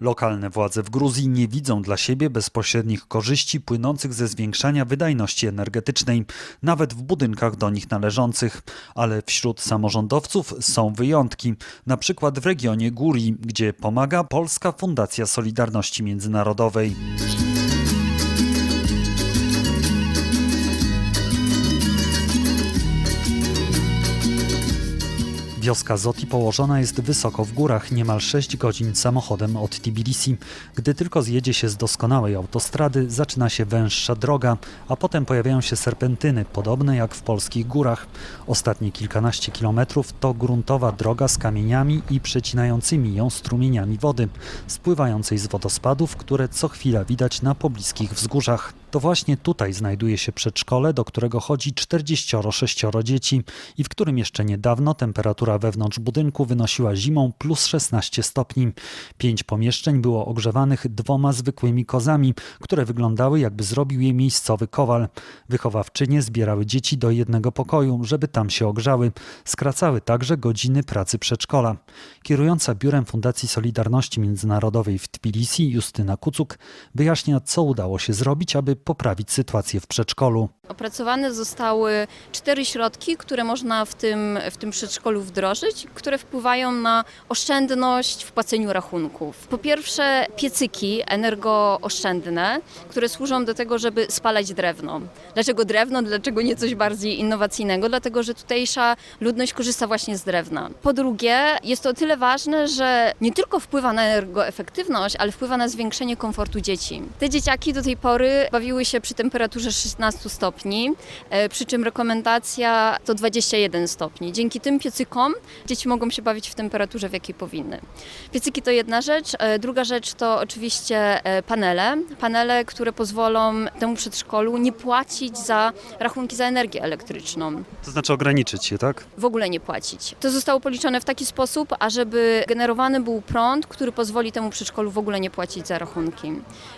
Lokalne władze w Gruzji nie widzą dla siebie bezpośrednich korzyści płynących ze zwiększania wydajności energetycznej, nawet w budynkach do nich należących. Ale wśród samorządowców są wyjątki, na przykład w regionie Górii, gdzie pomaga Polska Fundacja Solidarności Międzynarodowej. Wioska Zoti położona jest wysoko w górach, niemal 6 godzin samochodem od Tbilisi. Gdy tylko zjedzie się z doskonałej autostrady, zaczyna się węższa droga, a potem pojawiają się serpentyny, podobne jak w polskich górach. Ostatnie kilkanaście kilometrów to gruntowa droga z kamieniami i przecinającymi ją strumieniami wody, spływającej z wodospadów, które co chwila widać na pobliskich wzgórzach. To właśnie tutaj znajduje się przedszkole, do którego chodzi 46 dzieci i w którym jeszcze niedawno temperatura wewnątrz budynku wynosiła zimą plus 16 stopni. Pięć pomieszczeń było ogrzewanych dwoma zwykłymi kozami, które wyglądały jakby zrobił je miejscowy kowal. Wychowawczynie zbierały dzieci do jednego pokoju, żeby tam się ogrzały. Skracały także godziny pracy przedszkola. Kierująca biurem Fundacji Solidarności Międzynarodowej w Tbilisi Justyna Kucuk wyjaśnia, co udało się zrobić, aby poprawić sytuację w przedszkolu. Opracowane zostały cztery środki, które można w tym, w tym przedszkolu wdrożyć, które wpływają na oszczędność w płaceniu rachunków. Po pierwsze, piecyki energooszczędne, które służą do tego, żeby spalać drewno. Dlaczego drewno? Dlaczego nie coś bardziej innowacyjnego? Dlatego, że tutejsza ludność korzysta właśnie z drewna. Po drugie, jest to o tyle ważne, że nie tylko wpływa na energoefektywność, ale wpływa na zwiększenie komfortu dzieci. Te dzieciaki do tej pory bawiły się przy temperaturze 16 stopni, e, przy czym rekomendacja to 21 stopni. Dzięki tym piecykom dzieci mogą się bawić w temperaturze, w jakiej powinny. Piecyki to jedna rzecz. E, Druga rzecz to oczywiście e, panele. Panele, które pozwolą temu przedszkolu nie płacić za rachunki za energię elektryczną To znaczy ograniczyć je, tak? w ogóle nie płacić. To zostało policzone w taki sposób, ażeby generowany był prąd, który pozwoli temu przedszkolu w ogóle nie płacić za rachunki.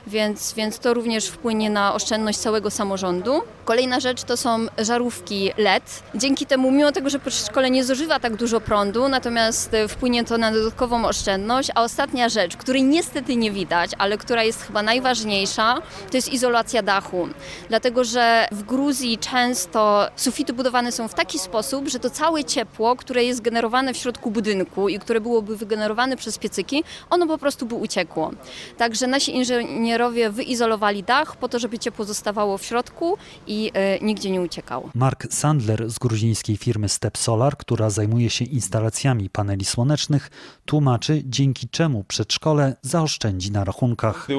Więc, więc to również wpłynie na oszczędność całego samorządu. Kolejna rzecz to są żarówki LED. Dzięki temu, mimo tego, że przedszkole nie zużywa tak dużo prądu, natomiast e, wpłynie to na dodatkową oszczędność. A ostatnia rzecz, której niestety nie widać, ale która jest chyba najważniejsza, to jest izolacja dachu. Dlatego, że w Gruzji często sufity budowane są w taki sposób, że to całe ciepło, które jest generowane w środku budynku i które byłoby wygenerowane przez piecyki, ono po prostu by uciekło. Także nasi inżynierowie wyizolowali dach po to, żeby ciepło zostawało w środku i e, nigdzie nie uciekało. Mark Sandler z gruzińskiej firmy Step Solar, która zajmuje się instalacjami paneli słonecznych, tłumaczy, dzięki czemu przedszkole zaoszczędzi na rachunkach. Uh.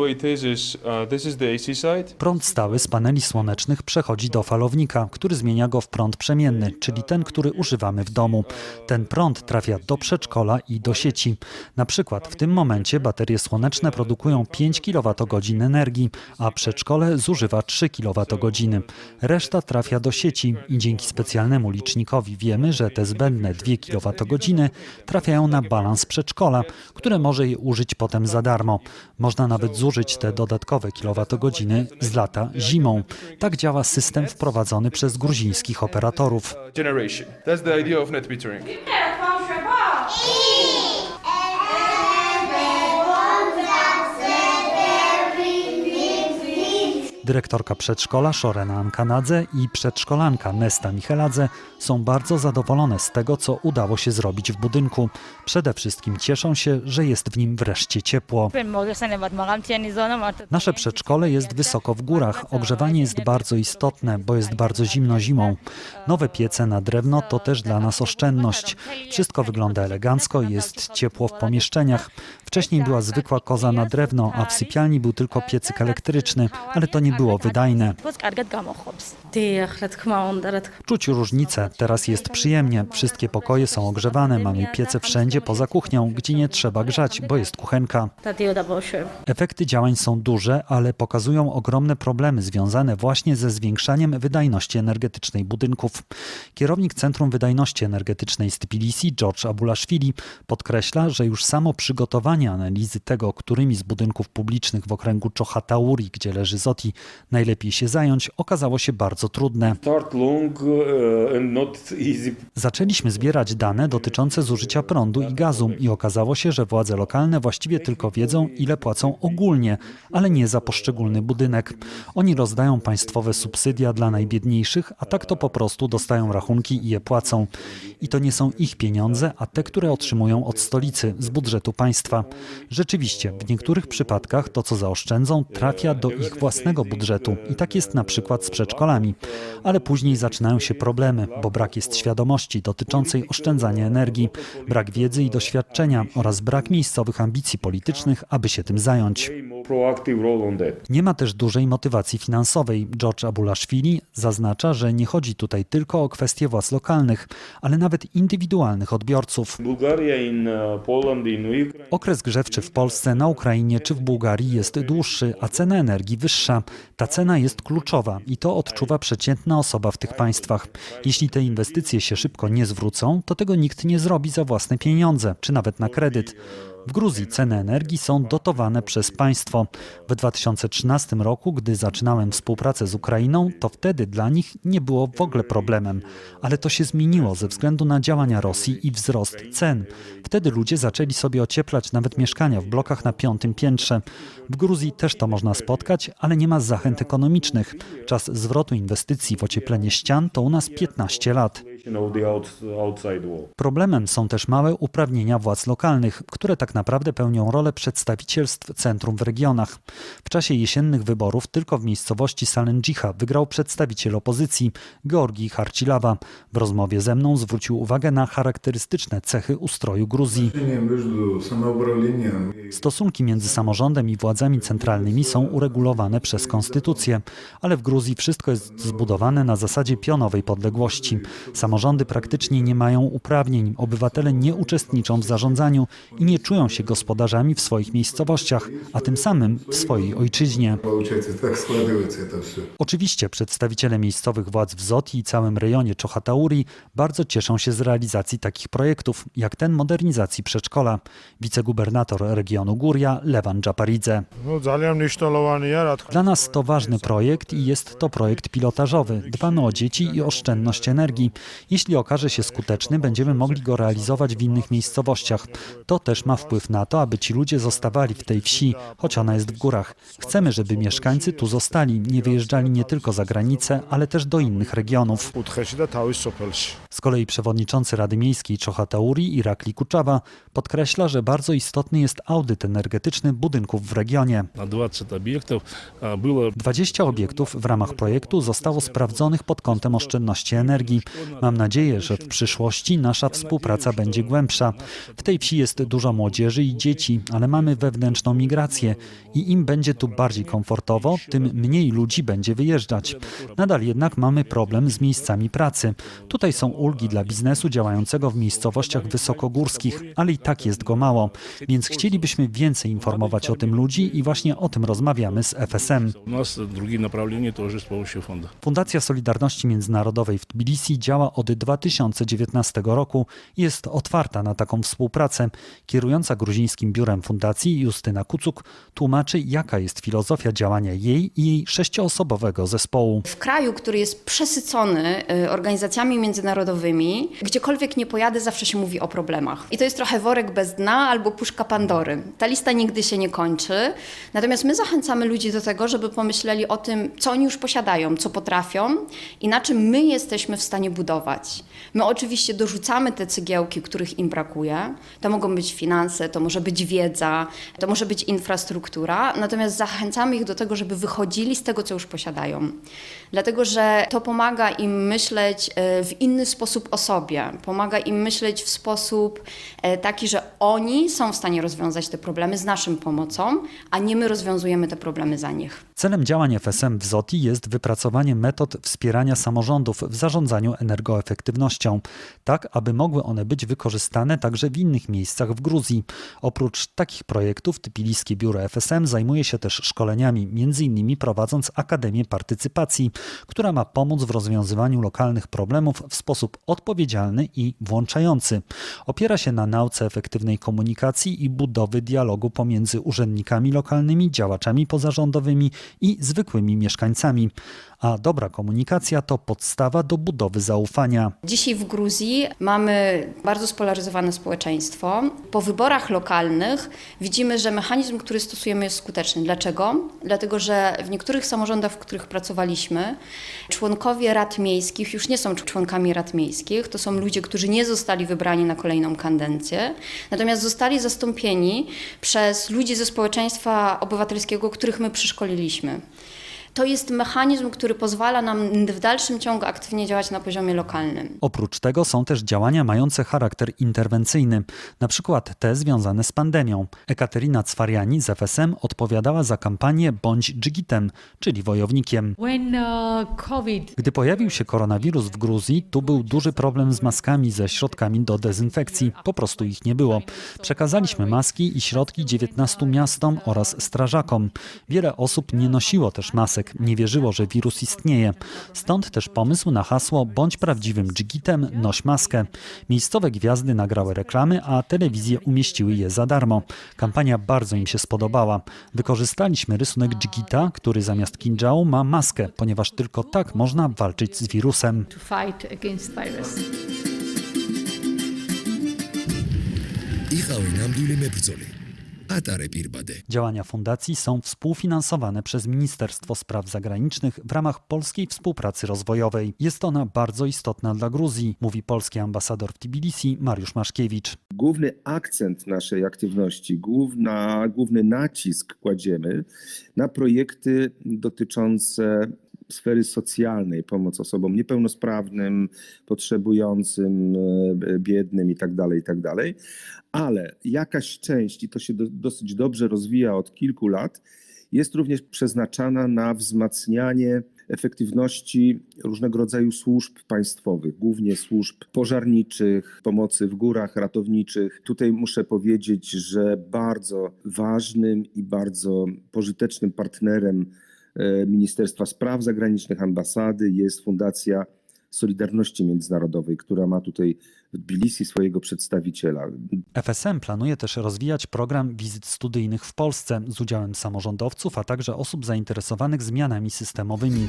Prąd stały z paneli słonecznych przechodzi do falownika, który zmienia go w prąd przemienny, czyli ten, który używamy w domu. Ten prąd trafia do przedszkola i do sieci. Na przykład w tym momencie baterie słoneczne produkują 5 kWh energii, a przedszkole zużywa 3 kWh. Reszta trafia do sieci i dzięki specjalnemu licznikowi wiemy, że te zbędne 2 kWh trafiają na balans przedszkola, które może je użyć potem za darmo. Można nawet zużyć te dodatkowe kilowatogodziny z lata zimą. Tak działa system wprowadzony przez gruzińskich operatorów. Dyrektorka przedszkola Szorena Ankanadze i przedszkolanka Nesta Micheladze są bardzo zadowolone z tego, co udało się zrobić w budynku. Przede wszystkim cieszą się, że jest w nim wreszcie ciepło. Nasze przedszkole jest wysoko w górach. Ogrzewanie jest bardzo istotne, bo jest bardzo zimno zimą. Nowe piece na drewno to też dla nas oszczędność. Wszystko wygląda elegancko, jest ciepło w pomieszczeniach. Wcześniej była zwykła koza na drewno, a w sypialni był tylko piecyk elektryczny, ale to nie było wydajne. Czuć różnicę. Teraz jest przyjemnie. Wszystkie pokoje są ogrzewane, mamy piece wszędzie poza kuchnią, gdzie nie trzeba grzać, bo jest kuchenka. Efekty działań są duże, ale pokazują ogromne problemy związane właśnie ze zwiększaniem wydajności energetycznej budynków. Kierownik Centrum Wydajności Energetycznej z Tbilisi, George Abulaszwili, podkreśla, że już samo przygotowanie dokonania analizy tego, którymi z budynków publicznych w okręgu Chochatauri, gdzie leży Zoti, najlepiej się zająć, okazało się bardzo trudne. easy Zaczęliśmy zbierać dane dotyczące zużycia prądu i gazu i okazało się, że władze lokalne właściwie tylko wiedzą, ile płacą ogólnie, ale nie za poszczególny budynek. Oni rozdają państwowe subsydia dla najbiedniejszych, a tak to po prostu dostają rachunki i je płacą. I to nie są ich pieniądze, a te, które otrzymują od stolicy, z budżetu państwa. Rzeczywiście, w niektórych przypadkach to, co zaoszczędzą, trafia do ich własnego budżetu. I tak jest na przykład z przedszkolami. Ale później zaczynają się problemy, bo brak jest świadomości dotyczącej oszczędzania energii, brak wiedzy i doświadczenia oraz brak miejscowych ambicji politycznych, aby się tym zająć. Nie ma też dużej motywacji finansowej. George Abulashvili zaznacza, że nie chodzi tutaj tylko o kwestie władz lokalnych, ale nawet indywidualnych odbiorców. Bulgaria grzewczy w Polsce, na Ukrainie czy w Bułgarii jest dłuższy, a cena energii wyższa. Ta cena jest kluczowa i to odczuwa przeciętna osoba w tych państwach. Jeśli te inwestycje się szybko nie zwrócą, to tego nikt nie zrobi za własne pieniądze, czy nawet na kredyt. W Gruzji ceny energii są dotowane przez państwo. W 2013 roku, gdy zaczynałem współpracę z Ukrainą, to wtedy dla nich nie było w ogóle problemem. Ale to się zmieniło ze względu na działania Rosji i wzrost cen. Wtedy ludzie zaczęli sobie ocieplać nawet mieszkania w blokach na piątym piętrze. W Gruzji też to można spotkać, ale nie ma zachęt ekonomicznych. Czas zwrotu inwestycji w ocieplenie ścian to u nas 15 lat. Problemem są też małe uprawnienia władz lokalnych, które tak tak naprawdę pełnią rolę przedstawicielstw centrum w regionach. W czasie jesiennych wyborów tylko w miejscowości Salendjicha wygrał przedstawiciel opozycji Georgi Harcilawa. W rozmowie ze mną zwrócił uwagę na charakterystyczne cechy ustroju Gruzji. Stosunki między samorządem i władzami centralnymi są uregulowane przez konstytucję, ale w Gruzji wszystko jest zbudowane na zasadzie pionowej podległości. Samorządy praktycznie nie mają uprawnień, obywatele nie uczestniczą w zarządzaniu i nie czują czują się gospodarzami w swoich miejscowościach, a tym samym w swojej ojczyźnie. Oczywiście przedstawiciele miejscowych władz w Zoti i całym rejonie Czochatauri bardzo cieszą się z realizacji takich projektów, jak ten modernizacji przedszkola. Wicegubernator regionu Gória, Lewan Dżaparidze. Dla nas to ważny projekt i jest to projekt pilotażowy. Dbamy o dzieci i oszczędność energii. Jeśli okaże się skuteczny, będziemy mogli go realizować w innych miejscowościach. To też ma wpływ wpływ na to, aby ci ludzie zostawali w tej wsi, choć ona jest w górach. Chcemy, żeby mieszkańcy tu zostali, nie wyjeżdżali nie tylko za granicę, ale też do innych regionów. Z kolei przewodniczący Rady Miejskiej Czochatauri Irakli Kuczawa podkreśla, że bardzo istotny jest audyt energetyczny budynków w regionie. 20 obiektów w ramach projektu zostało sprawdzonych pod kątem oszczędności energii. Mam nadzieję, że w przyszłości nasza współpraca będzie głębsza. W tej wsi jest dużo młodzieży młodzieży i dzieci, ale mamy wewnętrzną migrację i im będzie tu bardziej komfortowo, tym mniej ludzi będzie wyjeżdżać. Nadal jednak mamy problem z miejscami pracy. Tutaj są ulgi dla biznesu działającego w miejscowościach wysokogórskich, ale i tak jest go mało, więc chcielibyśmy więcej informować o tym ludzi i właśnie o tym rozmawiamy z FSM. Fundacja Solidarności Międzynarodowej w Tbilisi działa od 2019 roku i jest otwarta na taką współpracę. Kierująca gruzińskim biurem fundacji Justyna Kucuk tłumaczy, jaka jest filozofia działania jej i jej sześcioosobowego zespołu. W kraju, który jest przesycony y, organizacjami międzynarodowymi, gdziekolwiek nie pojadę, zawsze się mówi o problemach. I to jest trochę worek bez dna albo puszka Pandory. Ta lista nigdy się nie kończy. Natomiast my zachęcamy ludzi do tego, żeby pomyśleli o tym, co oni już posiadają, co potrafią i na czym my jesteśmy w stanie budować. My oczywiście dorzucamy te cegiełki, których im brakuje. To mogą być finanse, to może być wiedza, to może być infrastruktura, natomiast zachęcamy ich do tego, żeby wychodzili z tego, co już posiadają. Dlatego, że to pomaga im myśleć e, w inny sposób o sobie, pomaga im myśleć w sposób e, taki, że oni są w stanie rozwiązać te problemy z naszą pomocą, a nie my rozwiązujemy te problemy za nich. Celem działań FSM w ZOTI jest wypracowanie metod wspierania samorządów w zarządzaniu energoefektywnością, tak aby mogły one być wykorzystane także w innych miejscach w Gruzji. Oprócz takich projektów Tbiliskie Biuro FSM zajmuje się też szkoleniami, m.in. prowadząc Akademię Partycypacji, która ma pomóc w rozwiązywaniu lokalnych problemów w sposób odpowiedzialny i włączający. Opiera się na nauce efektywnej komunikacji i budowy dialogu pomiędzy urzędnikami lokalnymi, działaczami pozarządowymi i zwykłymi mieszkańcami. A dobra komunikacja to podstawa do budowy zaufania. Dzisiaj w Gruzji mamy bardzo spolaryzowane społeczeństwo. Po wyborach lokalnych widzimy, że mechanizm, który stosujemy jest skuteczny. Dlaczego? Dlatego, że w niektórych samorządach, w których pracowaliśmy, członkowie rad miejskich już nie są członkami rad miejskich. To są ludzie, którzy nie zostali wybrani na kolejną kadencję, natomiast zostali zastąpieni przez ludzi ze społeczeństwa obywatelskiego, których my przeszkoliliśmy. To jest mechanizm, który pozwala nam w dalszym ciągu aktywnie działać na poziomie lokalnym. Oprócz tego są też działania mające charakter interwencyjny, na przykład te związane z pandemią. Ekaterina Cwariani z FSM odpowiadała za kampanię Bądź dżigitem, czyli wojownikiem. When uh, COVID Gdy pojawił się koronawirus w Gruzji, tu był duży problem z maskami ze środkami do dezynfekcji. Po prostu ich nie było. Przekazaliśmy maski i środki 19 miastom oraz strażakom. Wiele osób nie nosiło też masek, nie wierzyło, że wirus istnieje. Stąd też pomysł na hasło bądź prawdziwym dżigitem, noś maskę. Miejscowe gwiazdy nagrały reklamy, a telewizje umieściły je za darmo. Kampania bardzo im się spodobała. Wykorzystaliśmy rysunek dżigita, który zamiast kinjału ma maskę, ponieważ tylko tak można walczyć z wirusem. Ich habe Namen Dule Mepizzoli. Działania fundacji są współfinansowane przez Ministerstwo Spraw Zagranicznych w ramach polskiej współpracy rozwojowej. Jest ona bardzo istotna dla Gruzji, mówi polski ambasador w Tbilisi Mariusz Maszkiewicz. Główny akcent naszej aktywności, główna, główny nacisk kładziemy na projekty dotyczące sfery socjalnej, pomoc osobom niepełnosprawnym, potrzebującym, e, biednym itd., itd. Ale jakaś część, i to się do, dosyć dobrze rozwija od kilku lat, jest również przeznaczana na wzmacnianie efektywności różnego rodzaju służb państwowych, głównie służb pożarniczych, pomocy w górach, ratowniczych. Tutaj muszę powiedzieć, że bardzo ważnym i bardzo pożytecznym partnerem Ministerstwa Spraw Zagranicznych, ambasady jest Fundacja Solidarności Międzynarodowej, która ma tutaj w Tbilisi swojego przedstawiciela. FSM planuje też rozwijać program wizyt studyjnych w Polsce z udziałem samorządowców, a także osób zainteresowanych zmianami systemowymi.